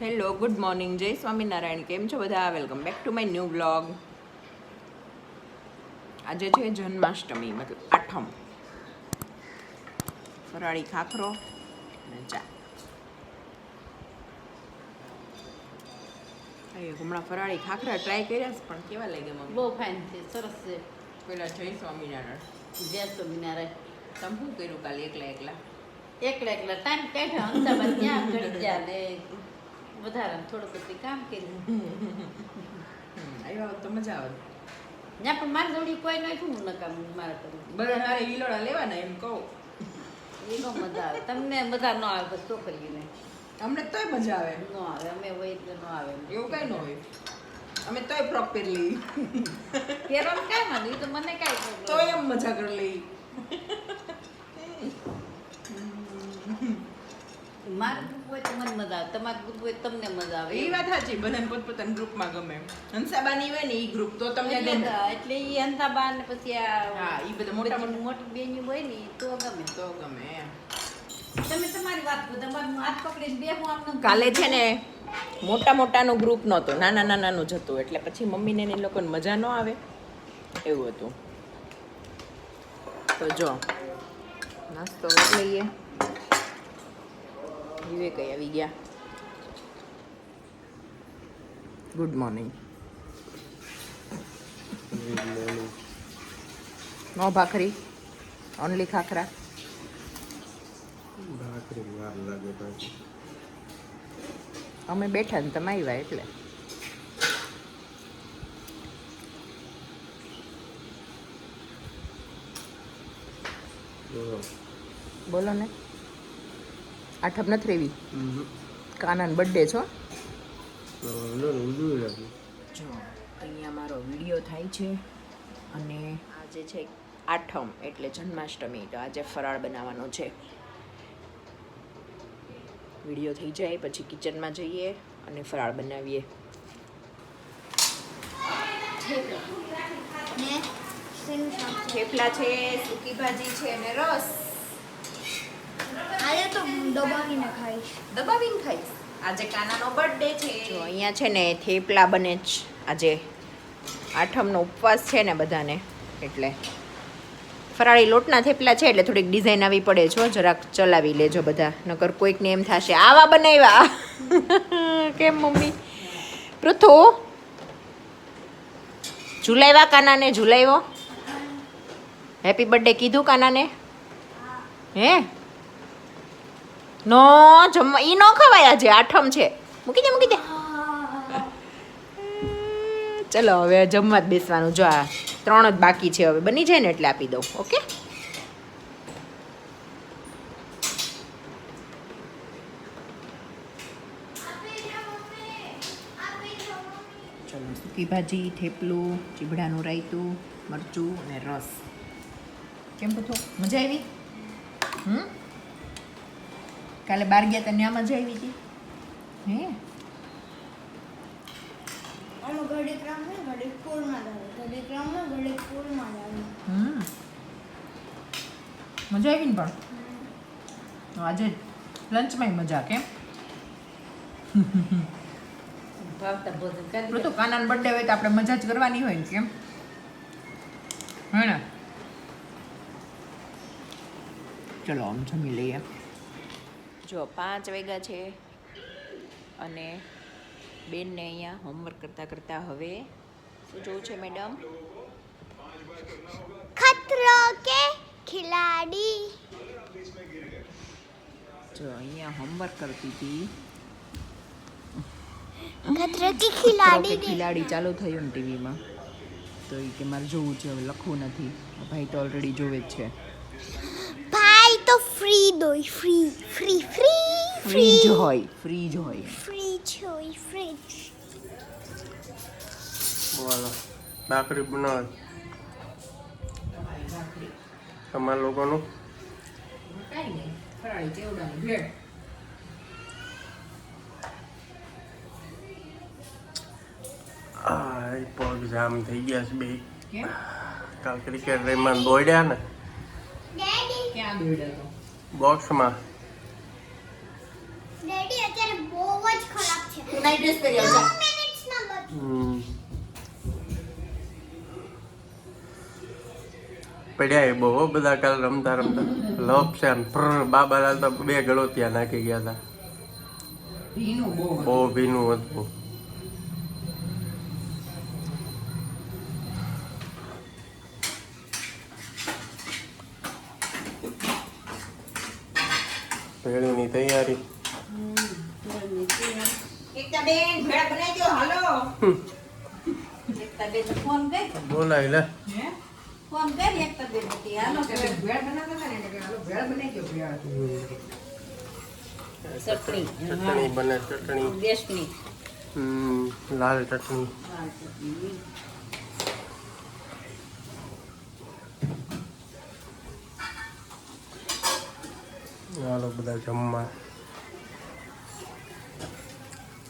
Hello good morning જય સ્વામિનારાયણ કેમ છો બધા? Welcome back to my new blog આજે છે જન્માષ્ટમી મતલબ આઠમ. ફરાળી ખાખરો અને ચા. હમણાં ફરાળી ખાખરા ટ્રાય કર્યા છે પણ કેવા લાગ્યા મમ્મી બહુ ફાઇન છે સરસ છે. પેલા જય સ્વામિનારાયણ. જય સ્વામિનારાયણ. તમે શું કર્યું કાલે એકલા એકલા? એકલા એકલા ટાઈમ કાઢ્યો અમદાવાદ ત્યાં ઘડી ગયા ને? વધારે થોડું બધું કામ કર્યું. આવ્યા હોત તો મજા આવે ત્યાં પણ મારી જોડી કોઈ નહીં શું નકામ મારે કરવું બધા મારે ઈલોડા લેવાના એમ કહું. એ નો મજા આવે. તમને બધા ન આવે બસ છોકરીને અમને તોય મજા આવે. ન આવે અમે હોય એટલે ન આવે. એવું કઈ ન હોય. અમે તોય પ્રોપરલી પહેરવાનું કાંઈ માનું તો મને કાંઈ તોય એમ મજા કરી લઈ. મારું ગ્રુપ હોય તો મને મજા આવે. તમારું ગ્રુપ હોય તમને મજા આવે. એ વાત સાચી. બધાને પોતપોતાના ગ્રુપમાં ગમે હંસાબાની હોય ને એ ગ્રુપ તો તમને એટલે ગમે. એટલે એ હંસાબા ને પછી આ હા, એ બધા મોટા મોટી. મોટી બેની હોય ને ઈ તો ગમે. તો ગમે એમ. તમે તમારી વાત કહો તમારું હાથ પકડીને બે હું આમનું કાલે છે ને મોટા મોટાનું ગ્રુપ નહોતું. નાના નાનાનું જ હતું. એટલે પછી મમ્મીને ને એ લોકોને મજા ન આવે. એવું હતું. તો જો નાસ્તો લઈ લઈએ. વિવેક આવી ગયા? ગુડ મોર્નિંગ નો ભાખરી? ઓનલી ખાખરા? ભાખરી વાર લાગે અમે બેઠા ને તમે આવ્યા એટલે. બોલો. બોલો ને. આઠમ નથી રેવી કાનાન બર્થડે છો જો અહીંયા મારો વીડિયો થાય છે અને આજે છે આઠમ એટલે જન્માષ્ટમી તો આજે ફરાળ બનાવવાનો છે. વીડિયો થઈ જાય પછી કિચનમાં જઈએ અને ફરાળ બનાવીએ. થેપલા છે સૂકી ભાજી છે અને રસ. આજે તો દબાવીને ખાઈશ. દબાવીને ખાઈશ. આજે કાનાનો બર્થડે છે. જો અહીંયા છે ને થેપલા બને જ. આજે આઠમનો ઉપવાસ છે ને બધાને. એટલે ફરાળી લોટના થેપલા છે એટલે થોડીક ડિઝાઇન આવી પડે છો જરાક ચલાવી લેજો બધા. નકર કોઈકને એમ થશે આવા બનાવ્યા. કેમ મમ્મી? પૃથુ ઝુલાવ્યા કાનાને? ઝુલાવ્યો? હેપી બર્થડે કીધું કાનાને? હે? નો, જમવા, ઈ નો ખવાય આજે, આઠમ છે. મૂકી દે મૂકી દે. ચલો, હવે જમવા જ બેસવાનું. જો આ ત્રણ જ બાકી છે હવે, બની જાય ને એટલે આપી દઉં, ઓકે? ચલો, સૂકી ભાજી, થેપલું, ચીબડાનું રાયતું, મરચું અને રસ. કેમ પૂછો? મજા આવી? હમ? કાલે બાર ગયા તને આમાં જ આવી હતી. હે? અમે ઘડીક રમે ઘડીક સ્કૂલમાં જાય ઘડીક રમે ઘડીક સ્કૂલમાં જાય હમ. મજા આવી ને પણ? આજે લંચમાં મજા કેમ? તો કાનાનો બર્થડે હોય તો આપણે મજા જ કરવાની હોય ને કેમ? હે ને? ચલો આમ જમી લઈએ. જો પાંચ વાગ્યા છે અને બેનને અહીંયા હોમવર્ક કરતાં કરતાં હવે શું જોવું છે મેડમ ખતરો કે ખિલાડી? જો અહીંયા હોમવર્ક કરતી હતી. ખતરો કે ખિલાડી ખિલાડી ચાલુ થયું ને ટીવીમાં. તો એ કે મારે જોવું છે હવે લખવું નથી. ભાઈ તો ઓલરેડી જોવે જ છે. ફ્રી દોય ફ્રી ફ્રી ફ્રી ફ્રી જ હોય ફ્રી જ હોય ફ્રી હોય ફ્રી બોલો. ભાખરી બનાવ. તમારા લોકોનું? કાંઈ નહીં ફરાળી ચેવડાની ભેળ પગ જામ થઈ ગયા છે બે. કાલ ક્રિકેટ રહીમાં દોડ્યા ને? ક્યાં દોડ્યો બોક્સમાં ડેડી અત્યારે બહુ જ ખરાબ નાઈટ ડ્રેસ પહેરી આવજો. પડ્યા એ બહુ બધા કાલ રમતા રમતા. લપ છે આમ લાલ તો બે ગળો ત્યાં નાખી ગયા હતા. બહુ ભીનું હતું. ભેળીની તૈયારી. એકતા બેન ભેળ બનાવી દો હાલો. એકતા બેન ફોન કરી. બોલાય લે. ફોન કરી એકતા બેન હતી હાલો કે ભેળ. બનાવતા હતા ને? એટલે કે હાલો ભેળ બનાવી દો ભેળ. ચટણી. ચટણી બને ચટણી. ગેસની હમ લાલ ચટણી. લાલ ચટણી. ચાલો બધા જમવા.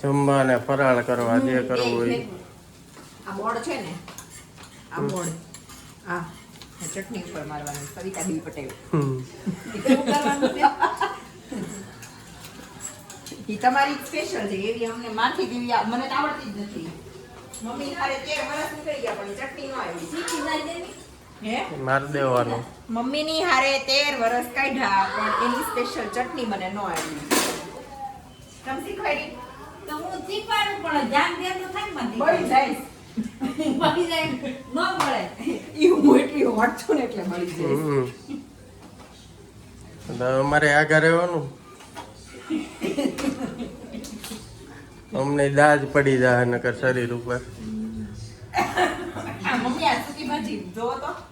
જમવા ને ફરાળ કરવા જે કરવું હોય. આ બોર્ડ છે ને આ બોર્ડ આ આ ચટણી ઉપર મારવાની સવિતા બી પટેલ. હમ. એવું કરવાનું છે. ઈ તમારી સ્પેશિયલ છે એવી અમને માથી દેવી મને તો આવડતી જ નથી. મમ્મી હારે તેર વર્ષ નીકળી ગયા પણ ચટણી ન આવી. શીખી જાય તેની. હે? દેવાનો. મમ્મી મમ્મીની હારે તેર વર્ષ કાઢ્યા પણ એની સ્પેશિયલ ચટણી મને ન આવી. તમ શીખવાડી? તો હું શીખવાડું પણ ધ્યાન દેતું થાય મને. મળી જાય. મળી જાય. ન મળે. ઈ હું એટલી હોટ છું ને એટલે મળી જાય. હમ. તો અમારે આગળ રહેવાનું. અમને દાજ પડી જાય નકર શરીર ઉપર. મમ્મી આ સુકી ભાજી જોવો તો.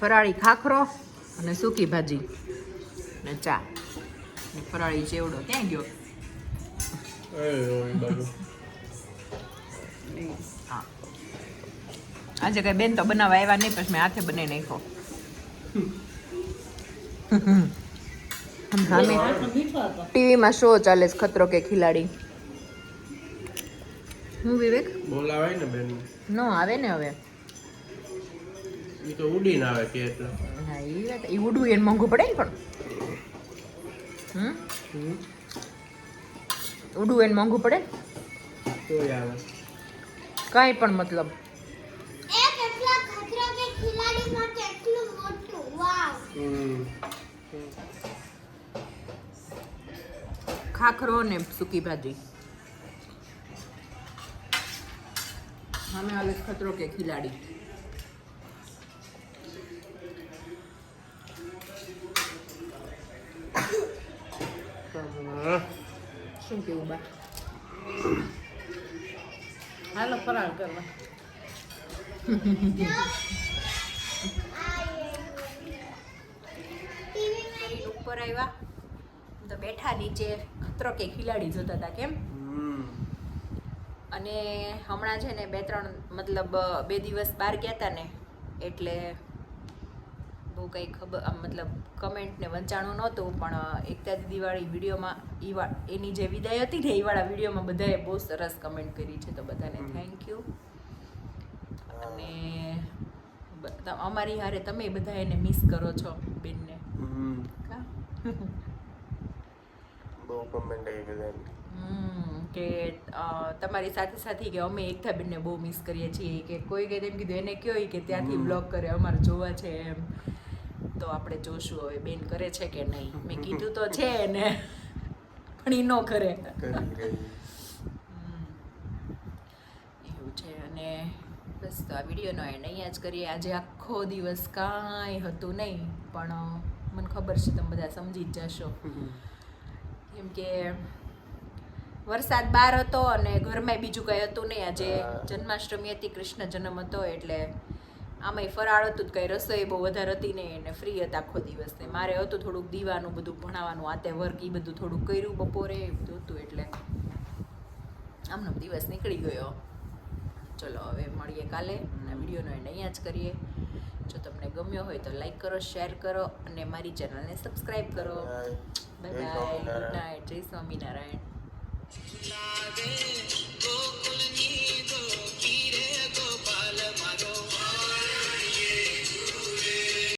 ફરાળી ખાખરો અને સૂકી ભાજી ને ચા. ને ફરાળી ચેવડો ક્યાં ગયો? હા. આજે કઈ બેન તો બનાવવા આવ્યા નહીં પછી મેં હાથે બનાવી નાખ્યો. સામે. ટીવીમાં શો ચાલે છે ખતરો કે ખિલાડી. હું વિવેક? બોલાવાય ને બેન. નો આવે ને હવે. એ તો ઉડીને આવે કે એટલે. હા એ ઉડવું એને મોંઘું પડે ને પણ. હમ. ઉડવું એને મોંઘું પડે ને? તોય આવે. કાંઈ પણ મતલબ. ખાખરો ને સૂકી ભાજી. અમે અલગ ખતરો કે ખિલાડી. શું કેવું બા? હાલો ફરાળ કરવા. ઉપર આવ્યા. તો બેઠા નીચે ખતરો કે ખિલાડી જોતા હતા કેમ? અને હમણાં છે ને બે ત્રણ મતલબ બે દિવસ બહાર ગયા હતા ને એટલે બહુ કંઈ ખબર મતલબ કમેન્ટ ને વંચાણું નહોતું પણ એકતા દીદીવાળી વિડીયોમાં એની જે વિદાય હતી ને એવાળા વાળા વિડીયોમાં બધાએ બહુ સરસ કમેન્ટ કરી છે તો બધાને થેન્ક યુ અને અમારી હારે તમે બધા એને મિસ કરો છો બેનને. બહુ કમેન્ટ આવી બધાની. કે તમારી સાથે સાથે કે અમે એકતા બેનને બહુ મિસ કરીએ છીએ કે કોઈ કે તેમ કીધું એને કયો કે ત્યાંથી બ્લોક બ્લોગ કરે અમારે જોવા છે એમ. તો આપણે જોશું હવે બેન કરે છે કે નહીં. મેં કીધું તો છે ને પણ એ ન કરે. હમ. એવું છે અને બસ તો આ વિડીયોનો એન્ડ અહીંયા જ કરીએ. આજે આખો દિવસ કાંઈ હતું નહીં પણ મને ખબર છે તમે બધા સમજી જ જશો. કેમ કે વરસાદ બહાર હતો અને ઘરમાં બીજું કંઈ હતું નહીં. આજે જન્માષ્ટમી હતી કૃષ્ણ જન્મ હતો એટલે આમાંય ફરાળ હતું કંઈ રસોઈ બહુ વધારે હતી નહીં એને ફ્રી હતા આખો દિવસ. ને મારે હતું થોડુંક દીવાનું બધું ભણાવવાનું આતે વર્ક એ બધું થોડુંક કર્યું બપોરે એ બધું હતું એટલે. આમનો દિવસ નીકળી ગયો. ચલો હવે મળીએ કાલે અને વિડીયોનો એન્ડ અહીંયા જ કરીએ. જો તમને ગમ્યો હોય તો લાઈક કરો શેર કરો અને મારી ચેનલને સબસ્ક્રાઈબ કરો. બાય જય બાય ગુડ સ્વામિનારાયણ. નાઇટ જય સ્વામિનારાયણ